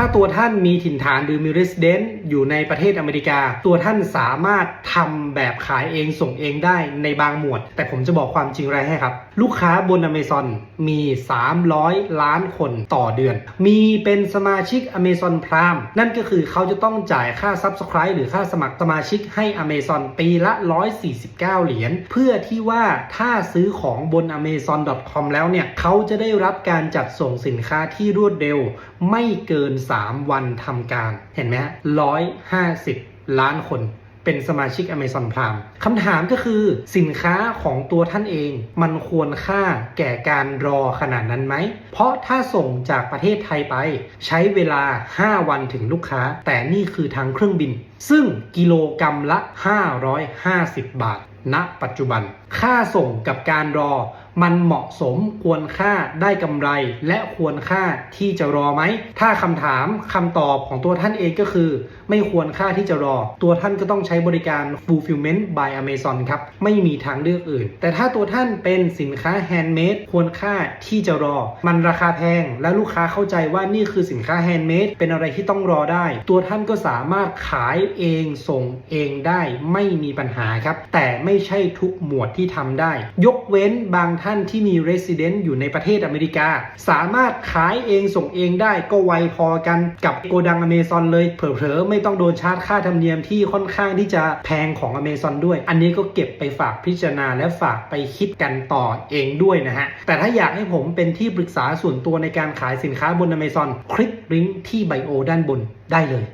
ถ้าตัวท่านมีถิ่นฐานหรือมี resident อยู่ในประเทศอเมริกา ตัวท่านสามารถทำแบบขายเองส่งเองได้ในบางหมวด แต่ผมจะบอกความจริงอะไรให้ครับ ลูกค้าบน Amazon มี 300 ล้านคนต่อเดือน มีเป็นสมาชิก Amazon Prime นั่นก็คือเขาจะต้องจ่ายค่า Subscribe หรือค่าสมัครสมาชิกให้ Amazon ปีละ 149 เหรียญเพื่อที่ว่าถ้าซื้อของบน amazon.com แล้วเนี่ยเขาจะได้รับการจัดส่งสินค้าที่รวดเร็วไม่เกิน3 วันทำการ เห็นไหมฮะ150ล้านคนเป็นสมาชิก Amazon Prime คำถามก็คือสินค้าของตัวท่านเอง มันควรค่าแก่การรอขนาดนั้นไหม เพราะถ้าส่งจากประเทศไทยไป ใช้เวลา 5 วันถึงลูกค้า แต่นี่คือทางเครื่องบิน ซึ่งกิโลกรรัมละ 550 บาทณปัจจุบัน ค่าส่งกับการรอ มันเหมาะสมควรค่าได้กำไร และควรค่าที่จะรอไหม ถ้าคำถามคำตอบของตัวท่านเองก็คือ ไม่ควรค่าที่จะรอ ตัวท่านก็ต้องใช้บริการ fulfillment by Amazon ครับ ไม่มีทางเลือกอื่น แต่ถ้าตัวท่านเป็นสินค้า handmade ควรค่าที่จะรอ มันราคาแพง และลูกค้าเข้าใจว่านี่คือสินค้า handmade เป็นอะไรที่ต้องรอได้ ตัวท่านก็สามารถขายเองส่งเองได้ไม่มีปัญหาครับ แต่ไม่ใช่ทุกหมวดที่ทำได้ ยกเว้นบางท่านท่านที่มี resident อยู่ในประเทศอเมริกา สามารถขายเองส่งเองได้ก็ไวพอกันกับโกดังอเมซอนเลย เผลอๆ ไม่ต้องโดนชาร์จค่าธรรมเนียมที่ค่อนข้างที่จะแพงของอเมซอนด้วย อันนี้ก็เก็บไปฝากพิจารณาและฝากไปคิดกันต่อเองด้วยนะฮะ แต่ถ้าอยากให้ผมเป็นที่ปรึกษาส่วนตัวในการขายสินค้าบนอเมซอนคลิกลิงก์ที่ไบโอด้านบนได้เลย